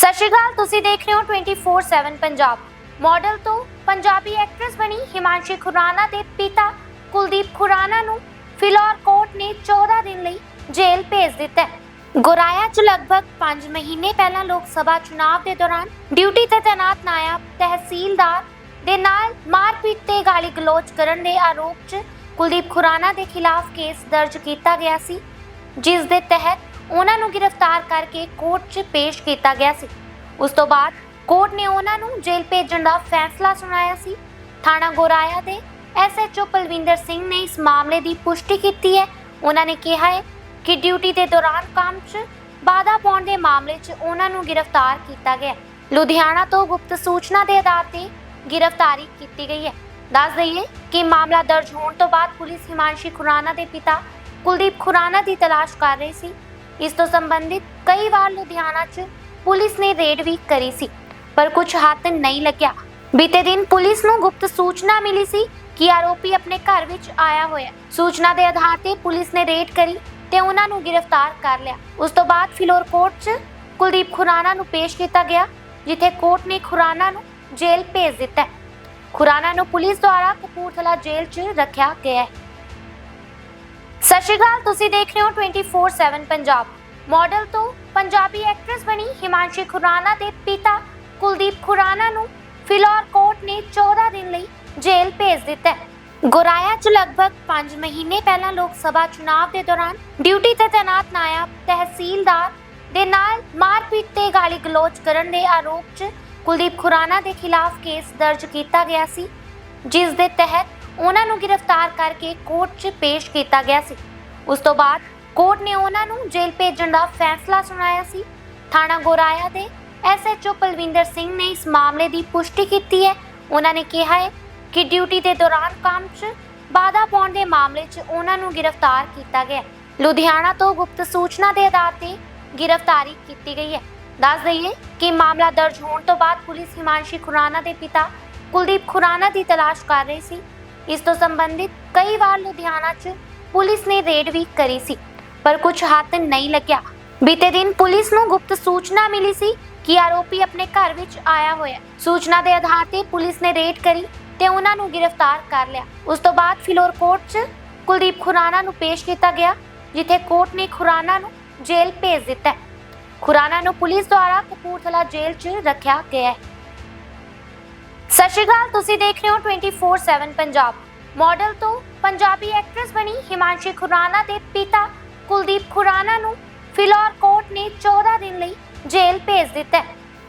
ਸਤਿ ਸ਼੍ਰੀ ਅਕਾਲ, ਤੁਸੀਂ ਦੇਖ ਰਹੇ ਹੋ 24/7 ਪੰਜਾਬ। ਮਾਡਲ ਤੋਂ ਪੰਜਾਬੀ ਐਕਟਰੈਸ ਬਣੀ ਹਿਮਾਂਸ਼ੀ ਖੁਰਾਨਾ ਦੇ ਪਿਤਾ ਕੁਲਦੀਪ ਖੁਰਾਨਾ ਨੂੰ ਫਿਲੌਰ ਕੋਰਟ ਨੇ 14 ਦਿਨ ਲਈ ਜੇਲ੍ਹ ਭੇਜ ਦਿੱਤਾ ਹੈ। ਗੁਰਾਇਆ 'ਚ ਲਗਭਗ 5 ਮਹੀਨੇ ਪਹਿਲਾਂ ਲੋਕ ਸਭਾ ਚੁਣਾਵ ਦੇ ਦੌਰਾਨ ਡਿਊਟੀ ਤੇ ਤੈਨਾਤ ਨਾਇਬ ਤਹਿਸੀਲਦਾਰ ਦੇ ਨਾਲ ਮਾਰਪੀਟ ਤੇ ਗਾਲੀ ਗਲੋਚ ਕਰਨ ਦੇ ਆਰੋਪ 'ਚ ਕੁਲਦੀਪ ਖੁਰਾਨਾ ਦੇ ਖਿਲਾਫ ਕੇਸ ਦਰਜ ਕੀਤਾ ਗਿਆ ਸੀ, ਜਿਸ ਦੇ ਤਹਿਤ ਉਹਨਾਂ ਨੂੰ ਗ੍ਰਿਫਤਾਰ ਕਰਕੇ ਕੋਰਟ 'ਚ ਪੇਸ਼ ਕੀਤਾ ਗਿਆ ਸੀ। ਉਸ ਤੋਂ ਬਾਅਦ ਕੋਰਟ ਨੇ ਉਹਨਾਂ ਨੂੰ ਜੇਲ੍ਹ ਭੇਜਣ ਦਾ ਫੈਸਲਾ ਸੁਣਾਇਆ ਸੀ। ਥਾਣਾ ਗੋਰਾਇਆ ਦੇ ਐਸਐਚਓ ਪਲਵਿੰਦਰ ਸਿੰਘ ਨੇ ਇਸ ਮਾਮਲੇ ਦੀ ਪੁਸ਼ਟੀ ਕੀਤੀ ਹੈ। ਉਹਨਾਂ ਨੇ ਕਿਹਾ ਹੈ ਕਿ ਡਿਊਟੀ ਦੇ ਦੌਰਾਨ ਕੰਮ 'ਚ ਬਾਧਾ ਪਾਉਣ ਦੇ ਮਾਮਲੇ 'ਚ ਉਹਨਾਂ ਨੂੰ ਗ੍ਰਿਫਤਾਰ ਕੀਤਾ ਗਿਆ। ਲੁਧਿਆਣਾ ਤੋਂ ਗੁਪਤ ਸੂਚਨਾ ਦੇ ਆਧਾਰ ਤੇ ਗ੍ਰਿਫਤਾਰੀ ਕੀਤੀ ਗਈ ਹੈ। ਦੱਸ ਦਈਏ ਕਿ ਮਾਮਲਾ ਦਰਜ ਹੋਣ ਤੋਂ ਬਾਅਦ ਪੁਲਿਸ ਹਿਮਾਂਸ਼ੀ ਖੁਰਾਨਾ ਦੇ ਪਿਤਾ ਕੁਲਦੀਪ ਖੁਰਾਨਾ ਦੀ ਤਲਾਸ਼ ਕਰ ਰਹੀ ਸੀ। ਇਸ ਤੋਂ ਸੰਬੰਧਿਤ ਕਈ ਵਾਰ ਲੁਧਿਆਣਾ 'ਚ ਪੁਲਿਸ ਨੇ ਰੇਡ ਵੀ ਕਰੀ ਸੀ, ਪਰ ਕੁਝ ਹੱਥ ਨਹੀਂ ਲੱਗਿਆ। ਬੀਤੇ ਦਿਨ ਪੁਲਿਸ ਨੂੰ ਗੁਪਤ ਸੂਚਨਾ ਮਿਲੀ ਸੀ ਕਿ ਆਰੋਪੀ ਆਪਣੇ ਘਰ ਵਿੱਚ ਆਇਆ ਹੋਇਆ ਸੂਚਨਾ ਦੇ ਆਧਾਰ ਤੇ ਪੁਲਿਸ ਨੇ ਰੇਡ ਕਰੀ ਤੇ ਉਹਨਾਂ ਨੂੰ ਗ੍ਰਿਫਤਾਰ ਕਰ ਲਿਆ। ਉਸ ਤੋਂ ਬਾਅਦ ਫਿਲੌਰ ਕੋਰਟ 'ਚ ਕੁਲਦੀਪ ਖੁਰਾਨਾ ਨੂੰ ਪੇਸ਼ ਕੀਤਾ ਗਿਆ, ਜਿੱਥੇ ਕੋਰਟ ਨੇ ਖੁਰਾਨਾ ਨੂੰ ਜੇਲ੍ਹ ਭੇਜ ਦਿੱਤਾ ਹੈ। ਖੁਰਾਨਾ ਨੂੰ ਪੁਲਿਸ ਦੁਆਰਾ ਕਪੂਰਥਲਾ ਜੇਲ੍ਹ 'ਚ ਰੱਖਿਆ ਗਿਆ ਹੈ। ਸਤਿ ਸ਼੍ਰੀ ਅਕਾਲ, ਤੁਸੀਂ ਦੇਖ ਰਹੇ ਹੋ 24/7 ਪੰਜਾਬ। ਮਾਡਲ ਤੋਂ ਪੰਜਾਬੀ ਐਕਟਰੈਸ ਬਣੀ ਹਿਮਾਂਸ਼ੀ ਖੁਰਾਨਾ ਦੇ ਪਿਤਾ ਕੁਲਦੀਪ ਖੁਰਾਨਾ ਨੂੰ ਫਿਲੌਰ ਕੋਰਟ ਨੇ 14 ਦਿਨ ਲਈ ਜੇਲ੍ਹ ਭੇਜ ਦਿੱਤਾ ਗੁਰਾਇਆ 'ਚ ਲਗਭਗ 5 ਮਹੀਨੇ ਪਹਿਲਾਂ ਲੋਕ ਸਭਾ ਚੁਣਾਵ ਦੇ ਦੌਰਾਨ ਡਿਊਟੀ ਤੇ ਤੈਨਾਤ ਨਾਇਬ ਤਹਿਸੀਲਦਾਰ ਦੇ ਨਾਲ ਮਾਰਪੀਟ ਤੇ ਗਾਲੀ ਗਲੋਚ ਕਰਨ ਦੇ ਆਰੋਪ 'ਚ ਕੁਲਦੀਪ ਖੁਰਾਨਾ ਦੇ ਖਿਲਾਫ ਕੇਸ ਦਰਜ ਕੀਤਾ ਗਿਆ ਸੀ, ਜਿਸ ਦੇ ਤਹਿਤ ਉਹਨਾਂ ਨੂੰ ਗ੍ਰਿਫਤਾਰ ਕਰਕੇ ਕੋਰਟ 'ਚ ਪੇਸ਼ ਕੀਤਾ ਗਿਆ ਸੀ। ਉਸ ਤੋਂ ਬਾਅਦ ਕੋਰਟ ਨੇ ਉਹਨਾਂ ਨੂੰ ਜੇਲ੍ਹ ਭੇਜਣ ਦਾ ਫੈਸਲਾ ਸੁਣਾਇਆ ਸੀ। ਥਾਣਾ ਗੋਰਾਇਆ ਦੇ ਐਸਐਚਓ ਪਲਵਿੰਦਰ ਸਿੰਘ ਨੇ ਇਸ ਮਾਮਲੇ ਦੀ ਪੁਸ਼ਟੀ ਕੀਤੀ ਹੈ। ਉਹਨਾਂ ਨੇ ਕਿਹਾ ਹੈ ਕਿ ਡਿਊਟੀ ਦੇ ਦੌਰਾਨ ਕੰਮ 'ਚ ਬਾਧਾ ਪਾਉਣ ਦੇ ਮਾਮਲੇ 'ਚ ਉਹਨਾਂ ਨੂੰ ਗ੍ਰਿਫਤਾਰ ਕੀਤਾ ਗਿਆ। ਲੁਧਿਆਣਾ ਤੋਂ ਗੁਪਤ ਸੂਚਨਾ ਦੇ ਆਧਾਰ ਤੇ ਗ੍ਰਿਫਤਾਰੀ ਕੀਤੀ ਗਈ ਹੈ। ਦੱਸ ਦਈਏ ਕਿ ਮਾਮਲਾ ਦਰਜ ਹੋਣ ਤੋਂ ਬਾਅਦ ਪੁਲਿਸ ਹਿਮਾਂਸ਼ੀ ਖੁਰਾਨਾ ਦੇ ਪਿਤਾ ਕੁਲਦੀਪ ਖੁਰਾਨਾ ਦੀ ਤਲਾਸ਼ ਕਰ ਰਹੀ ਸੀ। ਇਸ ਤੋਂ ਸੰਬੰਧਿਤ ਕਈ ਵਾਰ ਲੁਧਿਆਣਾ 'ਚ ਪੁਲਿਸ ਨੇ ਰੇਡ ਵੀ ਕਰੀ ਸੀ, ਪਰ ਕੁਝ ਹੱਥ ਨਹੀਂ ਲੱਗਿਆ। ਬੀਤੇ ਦਿਨ ਪੁਲਿਸ ਨੂੰ ਗੁਪਤ ਸੂਚਨਾ ਮਿਲੀ ਸੀ ਕਿ ਆਰੋਪੀ ਆਪਣੇ ਘਰ ਵਿੱਚ ਆਇਆ ਹੋਇਆ ਸੂਚਨਾ ਦੇ ਆਧਾਰ ਤੇ ਪੁਲਿਸ ਨੇ ਰੇਡ ਕਰੀ ਤੇ ਉਹਨਾਂ ਨੂੰ ਗ੍ਰਿਫਤਾਰ ਕਰ ਲਿਆ। ਉਸ ਤੋਂ ਬਾਅਦ ਫਿਲੌਰ ਕੋਰਟ 'ਚ ਕੁਲਦੀਪ ਖੁਰਾਨਾ ਨੂੰ ਪੇਸ਼ ਕੀਤਾ ਗਿਆ, ਜਿੱਥੇ ਕੋਰਟ ਨੇ ਖੁਰਾਨਾ ਨੂੰ ਜੇਲ੍ਹ ਭੇਜ ਦਿੱਤਾ ਹੈ। ਖੁਰਾਨਾ ਨੂੰ ਪੁਲਿਸ ਦੁਆਰਾ ਕਪੂਰਥਲਾ ਜੇਲ੍ਹ 'ਚ ਰੱਖਿਆ ਗਿਆ ਹੈ। ਸਤਿ ਸ਼੍ਰੀ ਅਕਾਲ, ਤੁਸੀਂ ਦੇਖ ਰਹੇ ਹੋ 24/7 ਪੰਜਾਬ। ਮਾਡਲ ਤੋਂ ਪੰਜਾਬੀ ਐਕਟਰੈਸ ਬਣੀ ਹਿਮਾਂਸ਼ੀ ਖੁਰਾਨਾ ਦੇ ਪਿਤਾ ਕੁਲਦੀਪ ਖੁਰਾਨਾ ਨੂੰ ਫਿਲੌਰ ਕੋਰਟ ਨੇ 14 ਦਿਨ ਲਈ ਜੇਲ੍ਹ ਭੇਜ ਦਿੱਤਾ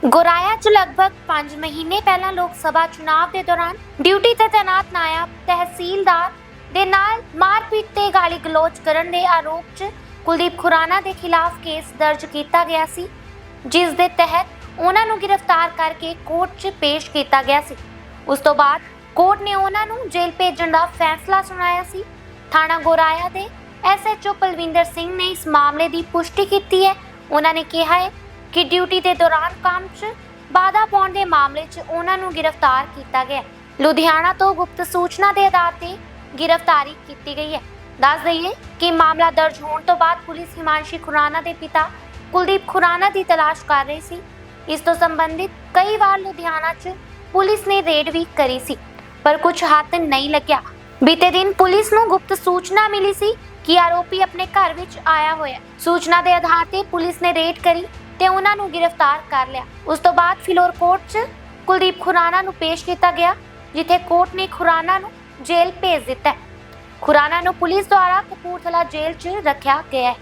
ਗੁਰਾਇਆ 'ਚ ਲਗਭਗ 5 ਮਹੀਨੇ ਪਹਿਲਾਂ ਲੋਕ ਸਭਾ ਚੁਣਾਵ ਦੇ ਦੌਰਾਨ ਡਿਊਟੀ ਤੇ ਤੈਨਾਤ ਨਾਇਬ ਤਹਿਸੀਲਦਾਰ ਦੇ ਨਾਲ ਮਾਰਪੀਟ ਤੇ ਗਾਲੀ ਗਲੋਚ ਕਰਨ ਦੇ ਆਰੋਪ 'ਚ ਕੁਲਦੀਪ ਖੁਰਾਨਾ ਦੇ ਖਿਲਾਫ ਕੇਸ ਦਰਜ ਕੀਤਾ ਗਿਆ ਸੀ, ਜਿਸ ਦੇ ਤਹਿਤ ਉਹਨਾਂ ਨੂੰ ਗ੍ਰਿਫਤਾਰ ਕਰਕੇ ਕੋਰਟ 'ਚ ਪੇਸ਼ ਕੀਤਾ ਗਿਆ ਸੀ। ਉਸ ਤੋਂ ਬਾਅਦ ਕੋਰਟ ਨੇ ਉਹਨਾਂ ਨੂੰ ਜੇਲ੍ਹ ਭੇਜਣ ਦਾ ਫੈਸਲਾ ਸੁਣਾਇਆ ਸੀ। ਥਾਣਾ ਗੋਰਾਇਆ ਦੇ ਐਸਐਚਓ ਪਲਵਿੰਦਰ ਸਿੰਘ ਨੇ ਇਸ ਮਾਮਲੇ ਦੀ ਪੁਸ਼ਟੀ ਕੀਤੀ ਹੈ। ਉਹਨਾਂ ਨੇ ਕਿਹਾ ਹੈ ਕਿ ਡਿਊਟੀ ਦੇ ਦੌਰਾਨ ਕੰਮ 'ਚ ਬਾਧਾ ਪਾਉਣ ਦੇ ਮਾਮਲੇ 'ਚ ਉਹਨਾਂ ਨੂੰ ਗ੍ਰਿਫਤਾਰ ਕੀਤਾ ਗਿਆ ਲੁਧਿਆਣਾ ਤੋਂ ਗੁਪਤ ਸੂਚਨਾ ਦੇ ਆਧਾਰ ਤੇ ਗ੍ਰਿਫਤਾਰੀ ਕੀਤੀ ਗਈ ਹੈ। ਦੱਸ ਦਈਏ ਕਿ ਮਾਮਲਾ ਦਰਜ ਹੋਣ ਤੋਂ ਬਾਅਦ ਪੁਲਿਸ ਹਿਮਾਂਸ਼ੀ ਖੁਰਾਨਾ ਦੇ ਪਿਤਾ ਕੁਲਦੀਪ ਖੁਰਾਨਾ ਦੀ ਤਲਾਸ਼ ਕਰ ਰਹੀ ਸੀ। ਇਸ ਤੋਂ ਸੰਬੰਧਿਤ ਕਈ ਵਾਰ ਲੁਧਿਆਣਾ 'ਚ ਪੁਲਿਸ ਨੇ ਰੇਡ ਵੀ ਕਰੀ ਸੀ, ਪਰ ਕੁਝ ਹੱਥ ਨਹੀਂ ਲੱਗਿਆ। ਬੀਤੇ ਦਿਨ ਪੁਲਿਸ ਨੂੰ ਗੁਪਤ ਸੂਚਨਾ ਮਿਲੀ ਸੀ ਕਿ ਆਰੋਪੀ ਆਪਣੇ ਘਰ ਵਿੱਚ ਆਇਆ ਹੋਇਆ ਸੂਚਨਾ ਦੇ ਆਧਾਰ ਤੇ ਪੁਲਿਸ ਨੇ ਰੇਡ ਕਰੀ ਤੇ ਉਹਨਾਂ ਨੂੰ ਗ੍ਰਿਫਤਾਰ ਕਰ ਲਿਆ। ਉਸ ਤੋਂ ਬਾਅਦ ਫਿਲੌਰ ਕੋਰਟ 'ਚ ਕੁਲਦੀਪ ਖੁਰਾਨਾ ਨੂੰ ਪੇਸ਼ ਕੀਤਾ ਗਿਆ, ਜਿੱਥੇ ਕੋਰਟ ਨੇ ਖੁਰਾਨਾ ਨੂੰ ਜੇਲ੍ਹ ਭੇਜ ਦਿੱਤਾ ਹੈ। ਖੁਰਾਨਾ ਨੂੰ ਪੁਲਿਸ ਦੁਆਰਾ ਕਪੂਰਥਲਾ ਜੇਲ੍ਹ 'ਚ ਰੱਖਿਆ ਗਿਆ ਹੈ।